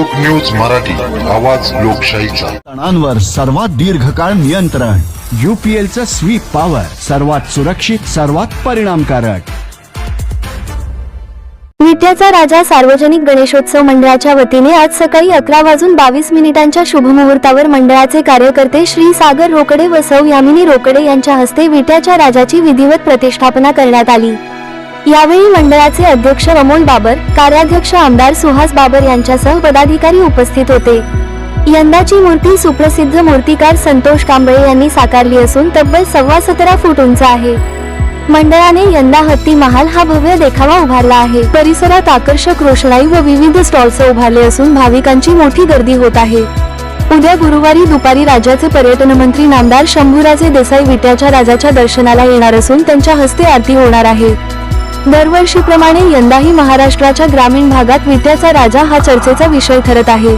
लोक न्यूज मराठी आवाज लोकशाहीचा. तणांवर सर्वात दीर्घकाळ नियंत्रण. युपीएलचं स्वीप पॉवर सर्वात सुरक्षित सर्वात परिणामकारक. विट्याचा राजा सार्वजनिक गणेशोत्सव मंडळाच्या वतीने आज सकाळी अकरा वाजून बावीस मिनिटांच्या शुभमुहूर्तावर मंडळाचे कार्यकर्ते श्री सागर रोकडे व सौ यामिनी रोकडे यांच्या हस्ते विट्याच्या राजाची विधिवत प्रतिष्ठापना करण्यात आली. यावेळी मंडळाचे अध्यक्ष अमोल बाबर कार्याध्यक्ष आमदार सुहास बाबर यांच्यासह पदाधिकारी उपस्थित होते. यंदाची मूर्ती सुप्रसिद्ध मूर्तिकार संतोष कांबळे यांनी साकारली असून तब्बल सव्वा सतरा फूट उंच आहे. मंडळाने यंदा हत्ती महाल हा भव्य देखावा उभारला आहे. परिसरात आकर्षक रोषणाई व विविध स्टॉल्स उभारले असून भाविकांची मोठी गर्दी होत आहे. उद्या गुरुवारी दुपारी राज्याचे पर्यटन मंत्री नामदार शंभूराजे देसाई विट्याच्या राजाच्या दर्शनाला येणार असून त्यांच्या हस्ते आरती होणार आहे. दरवर्षीप्रमाणे यंदाही महाराष्ट्राच्या ग्रामीण भागात विट्याचा राजा हा चर्चेचा विषय ठरत आहे.